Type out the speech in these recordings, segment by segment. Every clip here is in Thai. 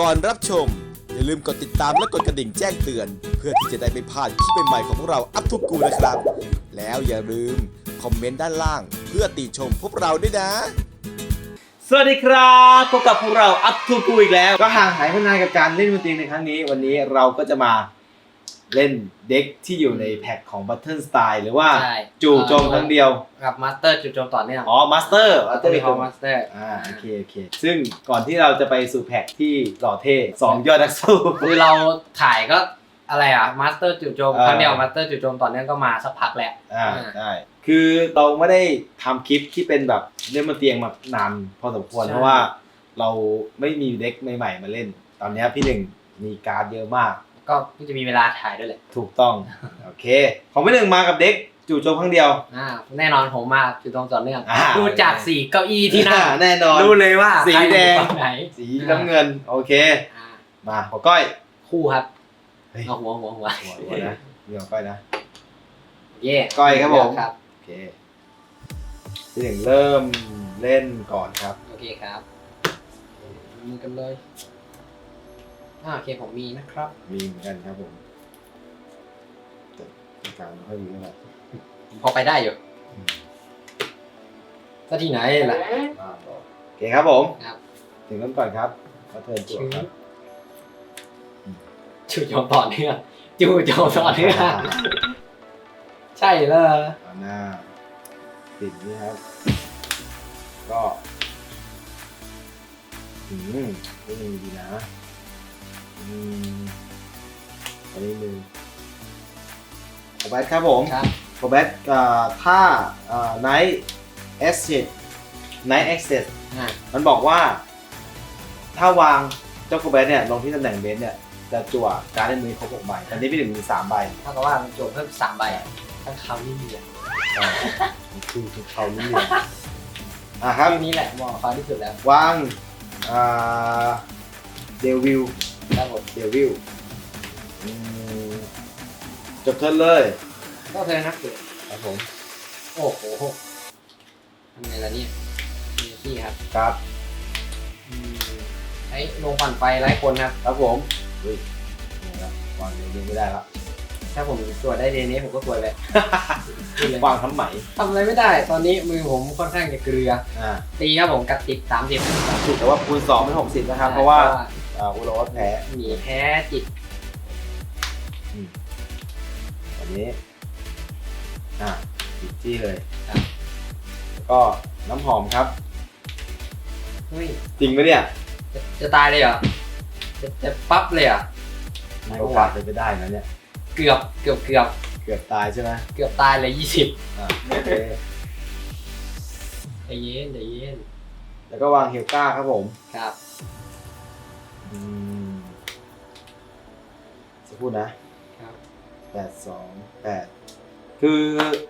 ก่อนรับชม อย่าลืมกดติดตามและกดกระดิ่งแจ้งเตือน เพื่อที่จะได้ไม่พลาดคลิปใหม่ๆของพวกเราอัพทุกกูนะครับ แล้วอย่าลืมคอมเมนต์ด้านล่าง เพื่อติชมพวกเราด้วยนะ สวัสดีครับพบกับพวกเราอัพทูกูอีกแล้ว ก็ห่างหายไปนานกับการเล่นดนตรีในครั้งนี้ วันนี้เราก็จะมา เล่นเด็กที่อยู่ในแพ็กของ Button Style หรือว่าใช่ จู่โจมครั้งเดียวกับมาสเตอร์จุดโจมต่อเนื่องอ๋อมาสเตอร์มาสเตอร์มีคอมมาสเตอร์ อ่าโอเคโอเค ซึ่งก่อนที่เราจะไปสู่แพ็กที่หล่อเท่สองยอดนักสู้ คือเราถ่ายก็อะไรอะมาสเตอร์จุดโจมเออ ครั้งเดียวมาสเตอร์จุดโจมต่อเนื่องก็มาสักพักแล้ว อ่าอ่า ได้คือเราไม่ได้ทำคลิปที่เป็นแบบเล่นบนเตียงมานานพอสมควร ใช่ เพราะว่าเราไม่มีเด็กใหม่ๆมาเล่น ตอนนี้พี่หนึ่งมีการ์ดเยอะมาก ก็เพิ่งจะมีเวลาถ่ายด้วยแหละถูกต้อง โอเค ของพี่หนึ่งมากับเด็กจู่โจมครั้งเดียว อ่าแน่นอนผมมาจุดโจมต่อเนื่องอ่า ดูจากสีเก้าอี้ที่นั่งแน่นอน รู้เลยว่าสีใครอยู่แดงฝั่ไหนสีน้ำเงิน โอเค อ่ามาหัวก้อย คู่ครับเฮ้ย เอาหัวหัวหัวหัวหัวนะมีหัวก้อยนะ เย่ก้อยครับผม ครับโอเคพี่หนึ่งเริ่มเล่นก่อนครับ โอเคครับมีกันเลย อ่าโอเคผมมีนะครับ มีเหมือนกันครับผมแต่การไม่ค่อยมีเท่าไหร่พอไปได้อยู่ก็ที่ไหนล่ะอ่าโอเคครับผมครับ ถึงเริ่มก่อนครับมาเทิร์นจั่วครับจู่โจมต่อเนื่องจู่โจมต่อเนื่องใช่เลยเอาหน้าติดนี่ครับ ก็อืมไม่มีดีนะ อืมอันนี้มือโคแบทครับผมครับโคแบทอ่าถ้าไนท์เอสเซดไนท์เอ็กเซสอ่ามันบอกว่า ถ้าวางเจ้าโคแบทเนี่ยลงที่ตำแหน่งเบสเนี่ยจะจั่วการ์ดในมือครบหกใบตอนนี้พี่หนึ่งมีสามใบเท่ากับว่ามันโจมเพิ่มสามใบทั้งคำนี่มีอะอ่าคือคือเขานี่เลยอะครับชื่อนี้แหละเหมาะฟ้าที่สุดแล้ววางอ่าเดวิล ครับผมเดวิลอืมจบเทิร์นเลยก็เธอนักเกิดครับผมโอ้โหทำไงล่ะเนี่ยมีที่ครับครับอืมไอ้ลงปั่นไฟไร้คนครับ ครับผมเฮ้ยนี่ครับวางเดวิลไม่ได้ละถ้าผมตรวจได้เดนนี้ผมก็ตรวจเลยพูดเลยวางทำไหมทำอะไรไม่ได้ ตอนนี้มือผมค่อนข้างจะเกลือ อ่าตีครับผมกัดติดสามสิบ แต่ว่าคูณสองเป็นหกสิบนะครับ เพราะว่า อ่าอุโรวัตแพ้หนีแพ้จิตแบบนี้ อ่าติดที่เลยครับแล้วก็น้ำหอมครับ เฮ้ยจริงไหมเนี่ยจะจะตายเลยเหรอจะจะปั๊บเลยเหรอมีโอกาสเป็นไปได้นะเนี่ย เกือบเกือบเกือบเกือบตายใช่ไหมเกือบตายเลยยี่สิบอ่าโอเค ใจเย็นใจเย็นแล้วก็วางเฮลก้าครับผม ครับ อืมสักครู่นะครับ แปดสองแปดคือ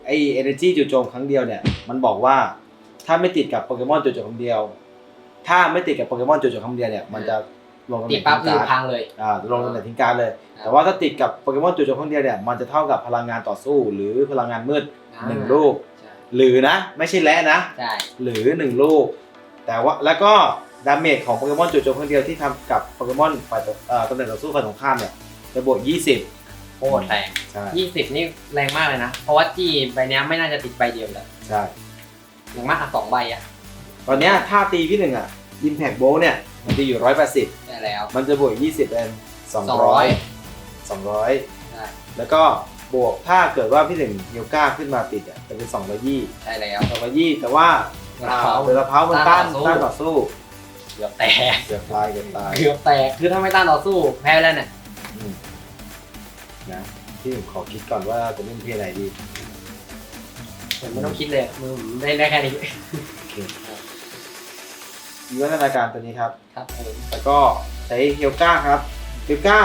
ไอเอเนจีจู่โจมครั้งเดียวเนี่ย มันบอกว่าถ้าไม่ติดกับโปเกมอนจู่โจมครั้งเดียว ถ้าไม่ติดกับโปเกมอนจู่โจมครั้งเดียวเนี่ยมันจะลงตำแหตีน่งปั๊บทิ้คืงอการ์พัดงเลย อ่าลงตำแหน่งทิ้งการ์ดเลย ครับ แต่ว่าถ้าติดกับโปเกมอนจู่โจมครั้งเดียวเนี่ยมันจะเท่ากับพลังงานต่อสู้ หรือพลังงานมืดหนึ่งลูก ใช่หรือนะ ไม่ใช่และนะ ใช่หรือหนึ่งลูก แต่ว่าแล้วก็ ดาเมจของโปเกมอนจู่โจมครั้งเดียวที่ทำกับโปเกมอนฝ่ายตรงเอ่อตำแหน่งต่อสู้ฝ่ายตรงข้ามเนี่ยจะบวก 20 โคตรแรงใช่ ยี่สิบนี่แรงมากเลยนะ เพราะว่าจี้ใบเนี้ยไม่น่าจะติดใบเดียวเลยใช่ อย่างมากอะสองใบอะตอนเนี้ยถ้าตีพี่หนึ่งอะ Impact Bolt เนี่ย มันจะอยู่ 180 ได้แล้ว มันจะบวก 20 เป็น200 200ใช่แล้วก็บวกถ้าเกิดว่าพี่หนึ่งเฮลก้าขึ้นมาติดอะจะเป็น 220ใช่แล้ว 220 แต่ว่าอ่าเวลาเพามันต้านต้านต่อสู้ เกือบแตกเกือบตายเกือบตายเกือบแตกคือถ้าไม่ต้านต่อสู้แพ้แล้วเนี่ยอืมนะพี่หนึ่งขอคิดก่อนว่าจะเล่นเพลงไหนดีผมไม่ต้องคิดเลยมือผมได้ได้แค่นี้โอเคมีวัฒนาการตัวนี้ครับ ครับผมแล้วก็ใช้เฮลก้าครับเฮลก้า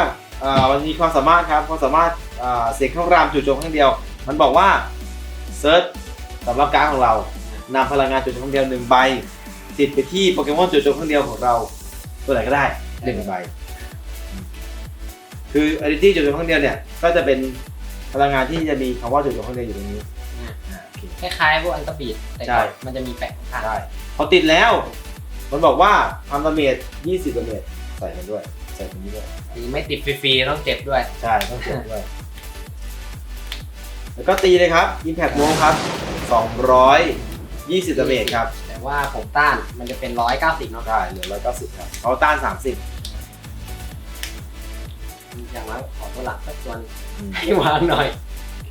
อ่ามันมีความสามารถครับความสามารถอ่าเสียงข้างรามจู่โจมครั้งเดียว มันบอกว่าเซิร์ชสำหรับการดของเรานำพลังงานจู่โจมครั้งเดียวหนึ่งใบ ติดไปที่โปเกมอนจู่โจมครั้งเดียวของเรา ตัวไหนก็ได้หนึ่งใบ คืออ d ิตี้จู่โจมครั้งเดียวเนี่ย ก็จะเป็นพลังงานที่จะมีคำว่าจู่โจมครั้งเดียวอยู่ตรงนี้อ่าโอเค คล้ายๆพวกอันตบีดแต่ใช่ก่อนมันจะมีแปะข้างได้พอติดแล้ว มันบอกว่าทำดาเมจ20ดาเมจใส่กันด้วย ใส่ตรงนี้ด้วยตีไม่ติดฟรีๆต้องเจ็บด้วย ใช่ ต้องเก็บด้วย แล้วก็ตีเลยครับ Impact w o ครับ 220ดาเมจครับ แต่ว่าผมต้านมันจะเป็นร้อยเก้าสิบเนาะใช่เหลือ190ครับเขาต้าน30อย่างน้อยขอตัวหลักสักตัวหนึ่งอืมให้วางหน่อย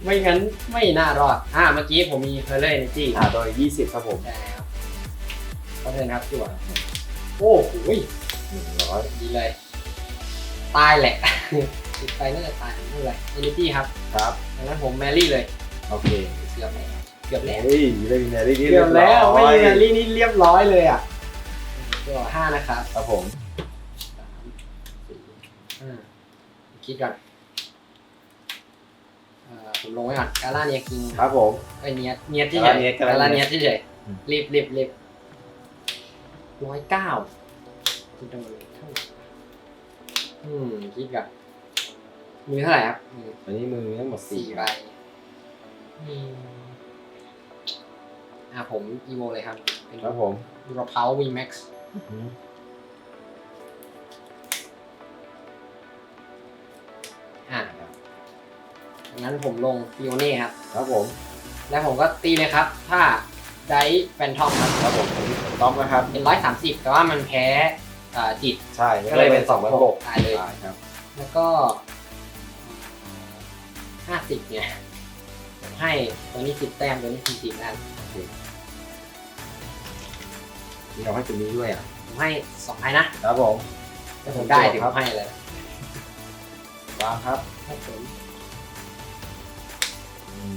ไม่งั้นไม่น่ารอดอ่าเมื่อกี้ผมมีเพลเลอร์เอเนจีอ่าโดย20ครับผมใช่ครับเขาเทิร์นครับจั่วโอ้โหย100ดีเลย ตายแหละติดไปน่าจะตายไม่เป็นไรเอเนจีครับ ครับดังนั้นผมแมรี่เลย โอเคเกือบแล้ว เกือบแล้วเฮ้ยเล่นแมรี่นี่เกือบแล้วไม่มีแมเรียบร้อยรี่นี่เรียบร้อยเลยอะตัวห้านะครับครับผมสามสี่ห้าคิดก่อนเอ่อผมลงไว้ก่อนกาล่าเนียกิงครับผมไอยเนียเนียที่กาเฉลายเนียสกากาลาล่าเนีเนียยสที่เฉยอืมรีบรีบรีบร้อยเก้าจะโดนเท่าไหร่อืมคิดก่อนมือเท่าไหร่ครับมืออันนี้มือทั้งหมดสี่4ใบอืม อะผมอีโวเลยครับเป็นครับผมรอเพาวีแม็กซ์อืมอะงั้นผมลงฟิโอเน่ครับ ครับผม แล้วผมก็ตีเลยครับ ถ้าไดแฟนทอมครับครับผมอันนี้ต้อมนะครับ เป็นร้อยสามสิบแต่ว่ามันแพ้อ่าจิต ใช่ก็เลยเป็น2 6 6ตายเลยครับ แล้วก็ห้าสิบเนี่ยผมให้ตัวนี้สิบแต้มตัวนี้สี่สิบแล้ว นี่เราให้ตัวนี้ด้วยอะผมให้สองให้นะครับผมถ้าผมได้ถึงครับให้เลยวางครับครับผมอืม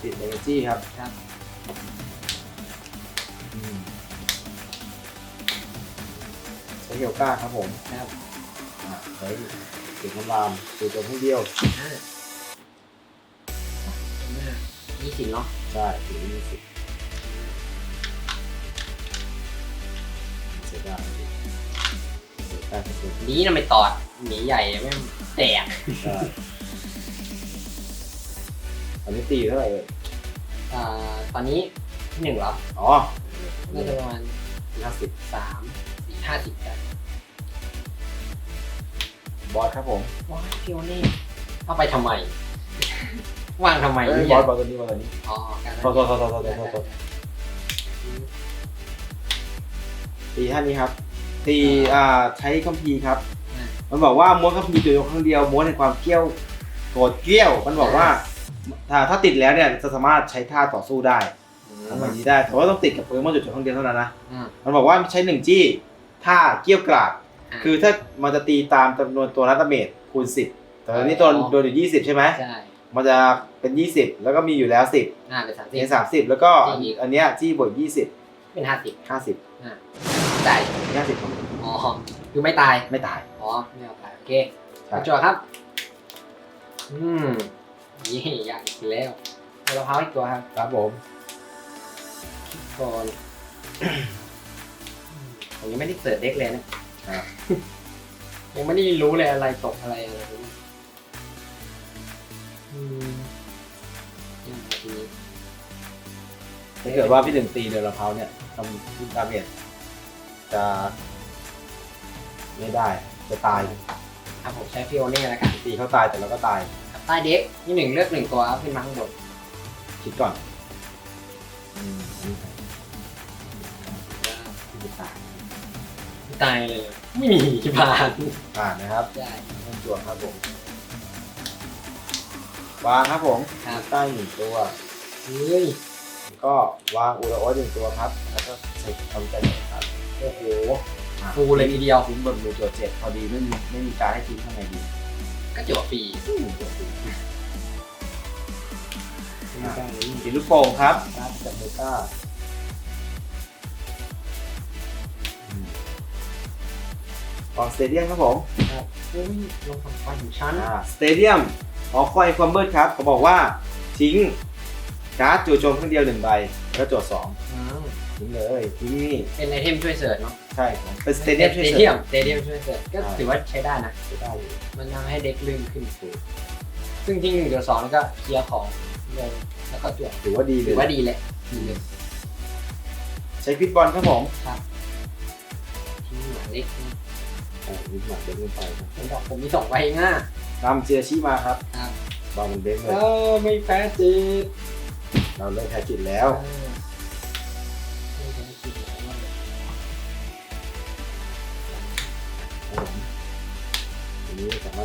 ติดเอเนจีครับครับอืมใช้เกียวก้าครับผมครับอะใช้เสียงคำรามสู่ตัวให้เดียวห้าห้ายี่สิบเนาะ ใช่ถึงยี่สิบ สียดายเสียดายสุดนี้นะไม่ตอดหนีใหญ่ไม่งแตกๆใช่อันนี้ตีเท่าไหร่เอ่ยอ่าตอนนี้ที่หนึ่งเหรออ๋อน่าจะประมาณห้าสิบสามสี่ห้าสิบกันบอสครับผมว้ายฟิโอเน่เอาไปทำไม วางทำไมเอ้ยเนี่บอยสบอสตัวนี้บอสตัวนี้อ๋อการโทษโทษโทษโทษโทษโทษโทษ ตีท่านี้ครับ ตีอ่าใช้คัมภีร์ครับ มันบอกว่าม้วนคัมภีร์จุดยกครั้งเดียวม้วนในความเกี้ยวโกรธเกรี้ยว มันบอกว่า ถ้าถ้าติดแล้วเนี่ยจะสามารถใช้ท่าต่อสู้ได้ทำแบบนี้ได้แต่ว่าต้องติดกับโปเกมอนจุดยกครั้งเดียวเท่านั้นนะอืมมันบอกว่าใช้หนึ่งจี้ท่าเกี้ยวกราดอะคือถ้ามันจะตีตามจำนวนตัวนัตเมตคูณ10แต่ตอนนี้ตัวอ๋อโดนอยู่20ใช่ไหมใช่มันจะเป็น 20 แล้วก็มีอยู่แล้ว 10อ่าเป็นสามสิบเป็น30 แล้วก็จี้อีกอันเนี้ยจี้บวก20 เป็นห้าสิบ50อ่า ตาย50ครับอ๋อคือไม่ตาย ไม่ตาย อ๋อไม่เอาตายโอเคใช่ จั่วครับ อืมยี่อยากอีกแล้วเอามะพร้าวอีกตัวครับครับผมก่อนอืมผมยังไม่ได้เปิดเด็กเลยนะครับยังไม่ได้รู้เลยอะไรตกอะไรอะไรอืมยังไงทีนี้ถ้าเกิดว่าพี่หนึ่งตีเดือนละเพราเนี่ยทำดาเมจ จะไม่ได้จะตายครับผมใช้ฟิโอเน่แล้วกันตีเขาตายแต่เราก็ตายครับใต้เด็กนี่หนึ่งเลือกหนึ่งตัวเอาขึ้นมาข้างบนคิดก่อนอืมอันนี้ที่จะตายไม่ตายเลยไม่มีผ่านผ่านนะครับได้ต้องตัวครับผมวางครับผมครับใต้หนึ่งตัวเฮ้ยก็วางอุลาโอสหนึ่งตัวครับ แล้วก็ใส่ทำใจหน่อยครับ โอ้โหอะฟูเลยทีเดียวทิ้งบนมือตัวเจ็ดพอดีไม่มีไม่มีการให้ทิ้งข้างในดี ก็จั่วฟรีอืมตัวสี่ไม่ได้เลยสีลูกโป่งครับครับจากเมกาอืมวางสเตเดียมครับผมครับเฮ้ยลงฝั่งไฟของฉันอ่าสเตเดียมหอคอยความมืดครับเขาบอกว่าทิ้งการ์ดจู่โจมครั้งเดียวหนึ่งใบแล้วก็โจทย์สองอ้าว ทิ้งเลยที่นี่เป็นไอเทมช่วยเสิร์ชเนาะใช่ครับเป็นสเตเดียมช่วยสเสเตริเดียมมสเตเดียมช่วยเสิร์ชก็ใช่ถือว่าใช้ได้นะใช้ได้อยู่มันทำให้เด็กลื่นขึ้นสูงซึ่งที่หนึ่งเดี๋ยวสองแล้วก็เคลียร์ของลงแล้วก็จั่วถือว่าดีเลถืยอว่าดีเลยดีเลยใช้พิทบอลครับผมทีหมายเล็กนะอ่านิดหน่อยเด้งขึ้นไปครับผมบอกผมมีสองใบเองอะนำเจียชิมาครับครับบอลมันเด้งเลเอยอไม่แพ้จิตเราเลิกแพ้จิตแล้ว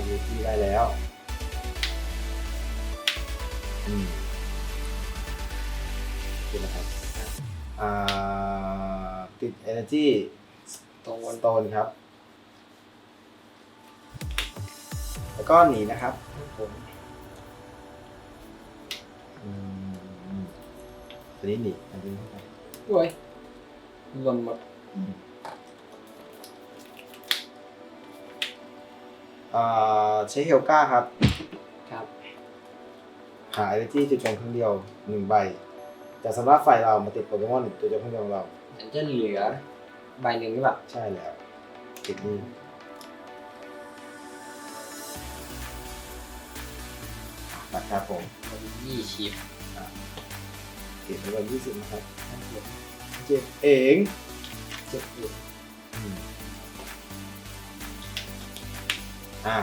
นี้สามารถดูที่ได้แล้วอืมนี่นะครับอ่าติด energy ตรงวันโตนครับ แล้วก็หนีนะครับผมอืมอันนี้หนีอันนี้เข้าไป ด้วยล่นหมดอ่าใช้เฮลก้าครับ ครับ หา energy จุดจงครั้งเดียวหนึ่งใบจากสำหรับฝ่ายเรามาติดโปเกมอนตัวจงครั้งเดียวของเรามันจะเหลือ ใบหนึ่งหรือเปล่าใช่แล้วติดนี่นะครับผมยี่สิบติดไปวันยี่สิบนะครับ เจ็บเอง เจ็ดอยู่อื อ่า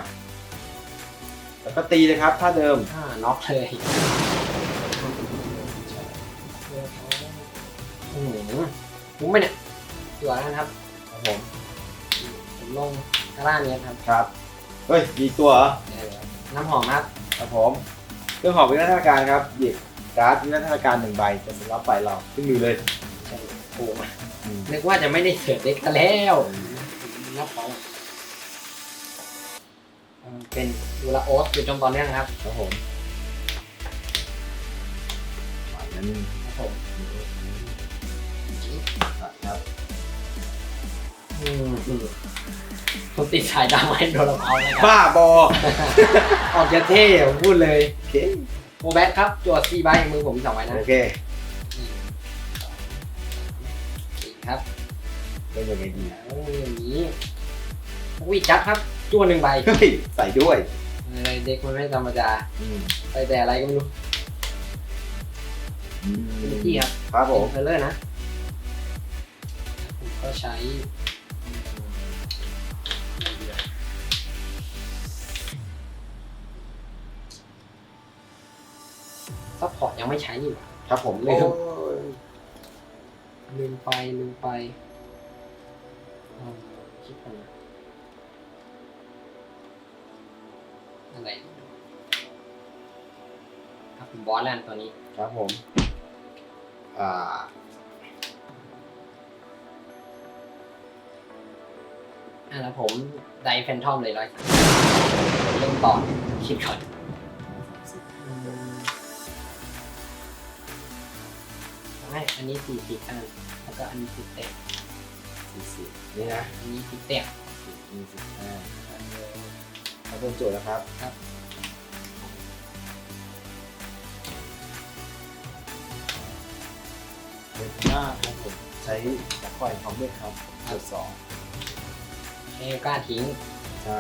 แล้วก็ตีเลยครับท่าเดิมห้าน็อกเลยอืมมุ้งไปเนี่ยตัวนั้นครับ ครับผมผมลงกระด้านนี้ครับครับเฮ้ยมีตัวเหรอเดี๋ยวน้ำหอมครับครับผมเครื่องหอมวิวัฒนาการครับหยิบการ์ดวิวัฒนาการหนึ่งใบจะสำหรับไฟเราขึ้นมือเลยใช่โอ้มาอืมนึกว่าจะไม่ได้เสิร์ฟเด็กซะแล้วน้ำหอม เอ่อเป็นดูลาโอสอยู่ตรงตอนนี้นะครับครับผมหวานนั้นครับผมครับอืมผมติดสายดำให้โดนเราเอาเลยครับ บ้าบอ ออกจะเท่ผมพูดเลยโอเคโมแบทครับจวดสี่ใบมือผมสองใบนะโอเคสี่ครับเป็นยังไงดี แล้วอย่างนี้วิจัดครับ จวนหนึ่งใบเฮ้ยใส่ด้วยอะไรเด็กมันไม่ธรรมดาอืมไปแต่อะไรก็ไม่รู้เป็นที่ครับครับผมเพลเลอร์นะผมก็ใช้อืมอะไรดีอะซัพพอร์ตยังไม่ใช้อยู่ครับผมลืมโอ้ยลืมไปลืมไปอืมคิดก่อนนะ อะไรครับผมบอสแล้วตัวนี้ครับผม อ่า อะแล้วผมไดแฟนทอมเลยร้อยสามเริ่มต่อคิดก่อนอืมให้อันนี้สี่สิบอันแล้วก็อันนี้สิบเต็มสี่สิบนี่นะอันนี้สิบเต็มมีสิบห้า ครับเป็นโจทย์นะครับครับเป็นหน้าครับผมใช้ตะไคร่ของเด็กครับจุดสองเอลกล้าทิ้งใช่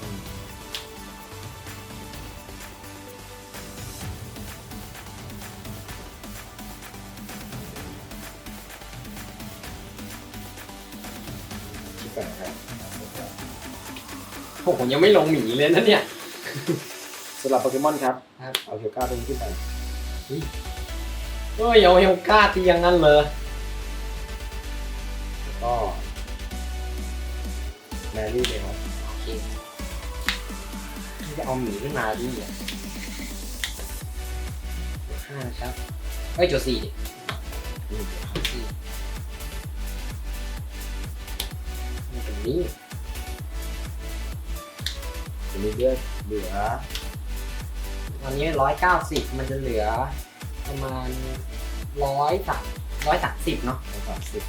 อืมคิดก่อนนะครับ พวกผมยังไม่ลงหมีเลยนะเนี่ย สำหรับโปเกมอนครับ ครับ เอาเคียวก้าตัวนี้ขึ้นไปเอ้ยเอาเอลกล้าตีอย่างนั้นเลยแล้วก็แมรี่เลยครับโอเคที่จะเอาหมีขึ้นมาดิอะจุดห้านะครับเอ้ยจุดสี่ดิอืมจุดสี่นี่ตรงนี้ ตัวนี้เลือดเหลือวันนี้ร้อยเก้าสิบมันจะเหลือประมาณร้อยสามร้อยสามสิบเนาะสามสิบ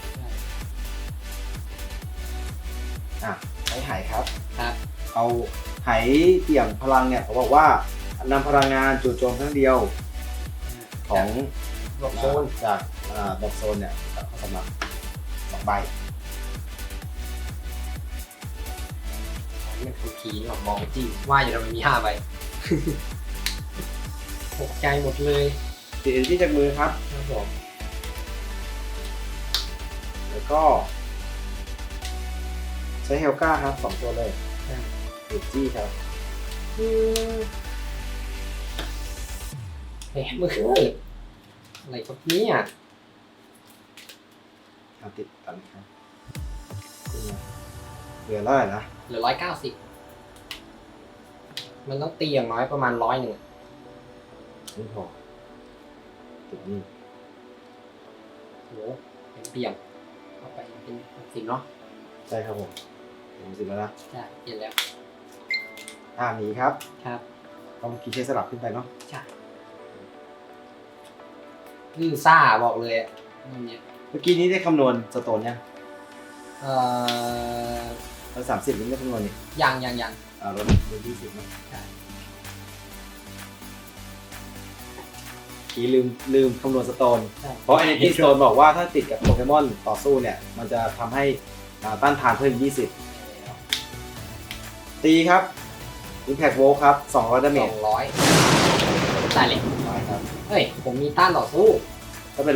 อะใช้ไหายครับ ครับ เอาไหเตี่ยมพลังเนี่ยเขาบอกว่านำพลังงานจู่โจมครั้งเดียว ของหลบโซนจากอ่าดอกโซนเนี่ยเข้าสำหรับสองใบ มันคือผีหลอกมองจริงว่าอยู่เรามีห้าใบตกใจหมดเลยติดเอ็นที่จากมือครับ ครับผมแล้วก็ช้เฮลก้าครับสองตัวเลยเอจี้ครับอืมเฮ้ยมืออะไรครับเนี่ยเอาติดตันครับเหลือเท่าไหร่นะเห ลือร้อยเก้าสิบมันต้องตีอย่างน้อยประมาณร้อยหนึ่งไม่พอติดนี่โหเป็นเปลี่ยนเอาไปเป็นสิบเนาะใช่ครับผมผมสิบแล้วนะใช่เปลี่ยนแล้ว อ่าหนีครับครับต้องคีย์ใช้สลับขึ้นไปเนาะใช่ลื่นซ่าบอกเลยอะอันเนี้ยเมื่อกี้นี้ได้คำนวณสโตนยังเอ่อ ร้อยสามสิบนี่ได้คำนวณนี่ยังยังยังอ่าลดลดยี่สิบเนาะใช่คีย์ลืมลืมคำนวณสโตน ใช่เพราะ Energy Stone บอกว่าถ้าติดกับโปเกมอนต่อสู้เนี่ย มันจะทำให้อ่าต้านทานเพิ่ม 20 ตีครับ Impact Volt ครับ 200ดาเมสจองร้อยตายเลยไปครับ เฮ้ย ผมมีต้านต่อสู้ก็เป็น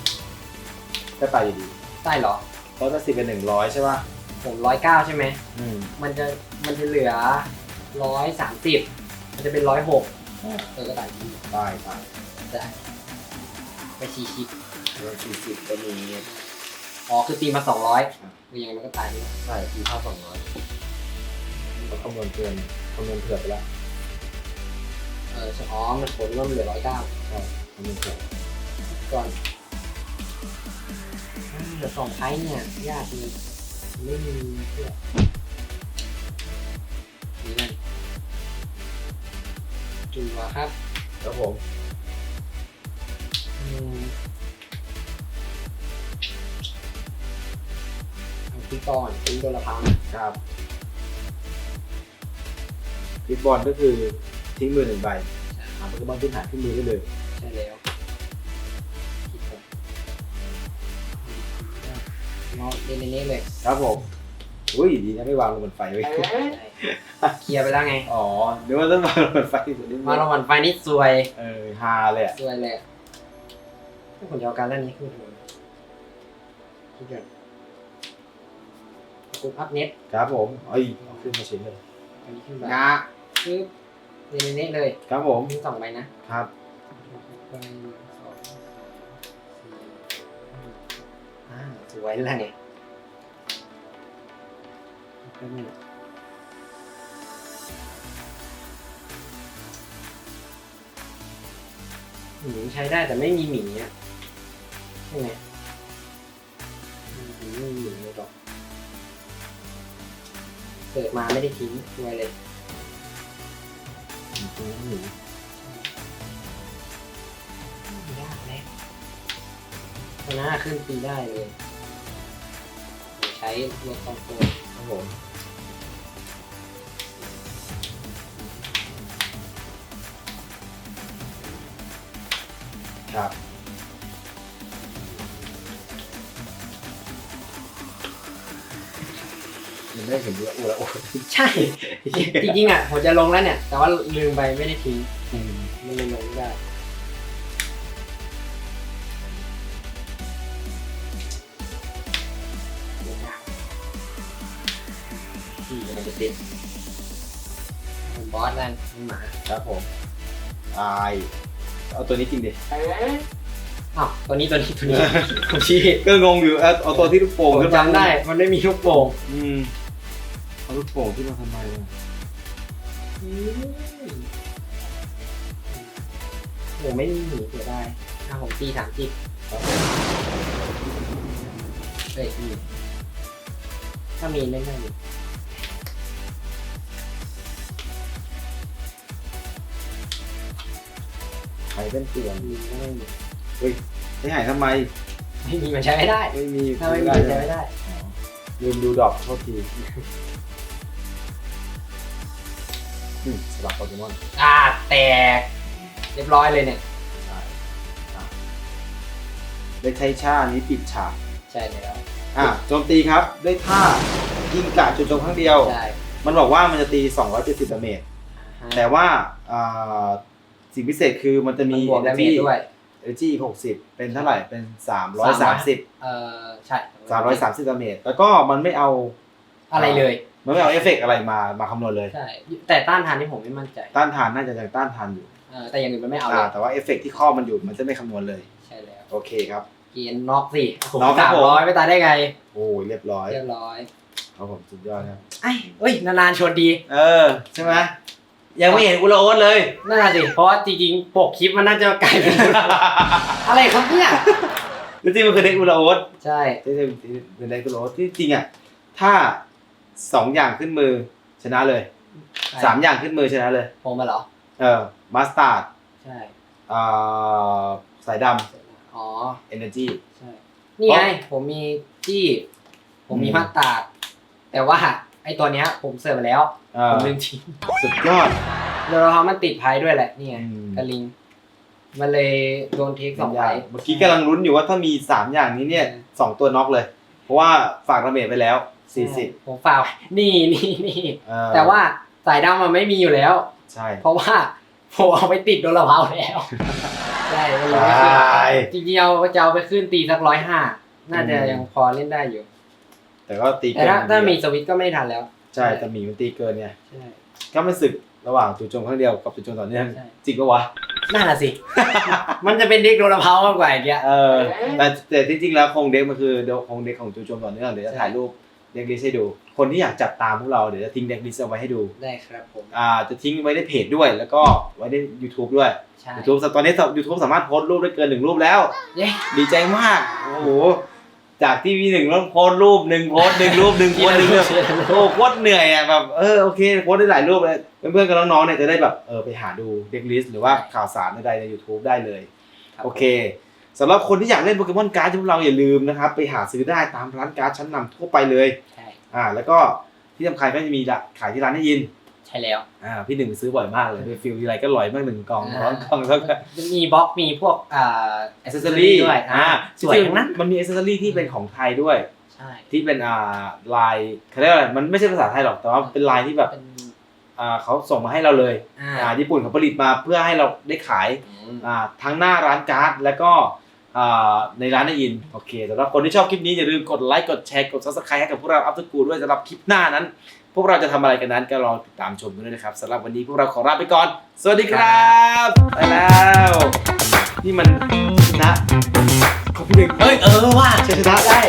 180ก็ตายอยู่ดี ได้เหรอ 180 เป็น 100 ใช่ป่ะ ผมร้อยเก้าใช่ไหม อืมมันจะมันจะเหลือร้อยสามสิบมันจะเป็นร้อยหกเออก็ตายดีตายตายได้ไปชี้ชิป140ก็มีอ๋อคือตีมาสองร้อยคือยังไงมันก็ตายนี่ใช่ตีเท่า200เราคำนวณเกินคำนวณเผื่อไปแล้วเอออ๋อมันผลว่ามันเหลือร้อยเก้าใช่คำนวณเผื่อก่อนอ่าเหลือสองไพ่เนี่ยยากเลย ไม่มีเพื่อนี่นั่นจุ่วครับครับผมอืมเอาที่ก่อนทิ้งตัวละพันครับพิกบอลก็คือทิ้งมือหนึ่งใบหาโปเกมอนที่หายขึ้นมือได้เลย ใช่แล้ว เนาะเล่นๆเลยครับผมอุ้ยดีนะไม่วางลงบนไฟไว้เคลียร์ไปแล้วไงอ๋อเดี๋ยวว่าต้องวางลงบนไฟสุดนิดนึมางรางวัลไฟนี่สวยเออฮาเลยอะสวยเลยถ้าผมจะเอาการเล่นนี้ขึ้นมาคิดก่อนกูพับเน็ตครับผมเอ้ยเอาขึ้นมาชิ้นเลยอันนี้ขึ้นไปงาปึ๊บเล่นๆเลย ครับผมมีสองใบนะครับใบ วยแล้วเนี่ยแป๊บนึงหมีใช้ได้แต่ไม่มีหมีอะใช่ไหมหมีไม่มีหมีเลยหรอกเปิดมาไม่ได้ทิ้งสวยเลยหัวหมียากแน่ชนะขึ้นปีได้เลย ใช้รถคอนโทรลครับผมครับยังไม่ได้เห็นเยอะอ้วนโอ้โหใช่ จริงๆอะผมจะลงแล้วเนี่ย แต่ว่าลืมไปไม่ได้ทิ้งมันเลยลงไม่ ด้ที่มันจะติดเป็นบอสนั่นเป็นหมาครับผมตายเอาตัวนี้จริงดิอ้าวตัวนี้ตัวนี้ตัวนี้ผมชี้ก็งงอยู่เอาเอาตัวที่ลูกโป่งผมขึ้นมาจำได้ มันไม่มีลูกโป่งอืมเอาลูกโป่งที่มาทำไมอะโอ้ไม่มีหนีเสียได้ถ้าผมตีสามสิบครับเฮ้ยมีถ้ามีเล่นได้อยู่ ใครเป็นเตือนมีก็ไม่มีไม่หายทำไม ไม่มีมันใช้ไม่ได้ ไม่มีถ้าไม่มีมันใช้ไม่ได้อ๋อลืมดูดอกโทษทีอืมสลับโปเกมอนอ่าแตก เรียบร้อยเลยเนี่ย ใช่อะเล็กไทชานี้ปิดฉาก ใช่แล้วอะโจมตีครับด้วยท่ายิงกะจุดโจมครั้งเดียว ใช่มันบอกว่ามันจะตี 270ดาเมจ แต่ว่าอ่า สิ่งพิเศษคือมันจะมัมีนบวกดาเมจด้วยเอเนจี60เป็นเท่าไหร่เป็น330เออใช่330ดาเมจแล้วก็มันไม่เอาอะไรเลย มันไม่เอาเอฟเฟกต์อะไรมามาคำนวณเลย ใช่ แต่ต้านทานที่ผมไม่มั่นใจต้านทานน่าจะยังต้านทานอยู่เออแต่อย่างอื่นมันไม่เอาเลอ่ายแต่ว่าเอฟเฟกต์ที่ข้อมันอยู่มันจะไม่คำนวณเลย ใช่แล้วโอเคครับ เกียนน็อกสิโอ้โหน็อกครับสามผม ร้อยไม่ตายได้ไง โอ้ยเรียบร้อยเรียบร้อย ครับผมสุดยอดครับ ไอ้เอ้ย นานๆชวนดี เออ ใช่ไหม ยังไม่เห็นอุลโอนเลย น่าสิเพราะว่าจริงๆปกคลิปมันน่าจะกลายเป็นอะไรครับเนี่ยจริงๆมันคือเด็กอุลโอนใช่ที่เป็นเด็กอุลโอนที่จริงอะถ้าสองอย่างขึ้นมือชนะเลยสามอย่างขึ้นมือชนะเลยผมมาเหรอเออมาสตาร์ดใช่อ่าสายดอ๋อำเอเนจีใช่นี่ไงผมมีจี้ผมมีอืมมาตราดแต่ว่าไอตัวเนี้ยผมเสิร์ฟไปแล้ว เอผอมลืมทิ้งสุดยอดแล้วเรามันติดไพ่ด้วยแหละนี่ไงอืม กระลิง มันเลยโดนเทคสองไพ่เมื่อกี้กำลังลุ้นอยู่ว่าถ้ามีสามอย่างนี้เนี่ยสองตัวน็อกเลย เพราะว่าฝากระเบิดไปแล้วสี่สิบผมฝากไว้นี่นี่นี่เออแต่ว่าสายดำมันไม่มีอยู่แล้ว ใช่ เพราะว่าผมเอาไปติดโดนละเพาแล้ว ใช่มันเลยไม่ขึ้นใช่จริงๆเอาจะเอาไปขึ้นตีสักร้อยห้าน่าจะอืมยังพอเล่นได้อยู่ แต่ก็ตีแต่เกินถ้าถ้ามีดีสวิตช์ก็ไม่ทันแล้ว ใช่แต่หมีมันตีเกินไงใช่ ก็มันศึกระหว่างจู่โจมครั้งเดียวกับจู่โจมต่อเนื่องใช่ จริงปะวะ นั่นน่ะสิ มันจะเป็นเด็กโดนละเพามากกว่าอย่างเงี้ย เออแต่แต่จริงๆแล้วคงเด็กมันคือเดี๋ยวคงเด็กของจู่โจมต่อเนื่องเดี๋ยวจะใช่ถ่ายรูปเด็กลิสต์ให้ดู คนที่อยากจับตามพวกเราเดี๋ยวจะทิ้งเด็กลิสต์เอาไว้ให้ดูได้ครับผม อ่าจะทิ้งไว้ในเพจด้วย แล้วก็ไว้ใน YouTube ด้วย ใช่ YouTube ตอนนี้ YouTube สามารถโพสต์รูปได้เกินหนึ่งรูปแล้ว เย้ ดีใจมาก โอ้โห จากที่มีหนึ่งต้องโพสต์รูปหนึ่งโพสต์หนึ่งรูปหนึ่งโพสต์หนึ่งรูปโอ้โหโคตรเหนื่อยอะแบบเออโอเคโพสต์ได้หลายรูปเลยเพื่อนๆกับน้องๆเนี่ยจะได้แบบเออไปหาดูเด็กลิสต์หรือว่าข่าวสารใดๆใน YouTube ได้เลยรับโอเคสำหรับคนที่อยากเล่นโปเกมอนการ์ดที่พวกเราอย่าลืมนะครับไปหาซื้อได้ตามร้านการ์ดชั้นนำทั่วไปเลยใช่อ่าแล้วก็ที่สำคัญก็จะมีละขายที่ร้านได้ยิน ใช่แล้วอ่าพี่หนึ่งซื้อบ่อยมากเลยไปฟิลทีไรก็ลอยมากหนึ่งกล่องอ่าร้อนกล่องแล้วก็มีบล็อกมีพวกอ่าอ c เซสซอรี่ด้วยอ่าสวยทั้งนั้นมันมีอ c เซสซอรี่ที่เป็นของไทยด้วยใช่ที่เป็นอ่าลายเขาเรียกว่าอะไรมันไม่ใช่ภาษาไทยหรอกแต่ว่าเป็นลายที่แบบเป็นอ่าเขาส่งมาให้เราเลยอ่าอ่าญี่ปุ่นเขาผลิตมาเพื่อให้เราได้ขายอืมอ่าทั้งหน้าร้านการ์ดแล้วก็อ่าในร้านได้ยิน โอเคสำหรับคนที่ชอบคลิปนี้ อย่าลืมกดไลค์ กดแชร์ กด subscribe ให้กับพวกเราอัพทุกูด้วยสำหรับคลิปหน้านั้นพ วกเราจะทำอะไรกันนั้นก็รอติดตามชมกันด้วยนะครับสำหรับวันนี้พวกเราขอลาไปก่อน สวัสดีครับไปแล้วนี่มันชนะของพี่หนึ่งเอ้ยเออว่าชนะได้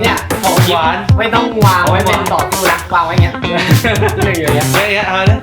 เนี่ยของหวานไม่ต้องวางไว้เป็นต่อสู้นะวางไว้อย่างเงี้ยหนึ่งอยู่อย่างเงี้ยเฮ้ยเอาเลย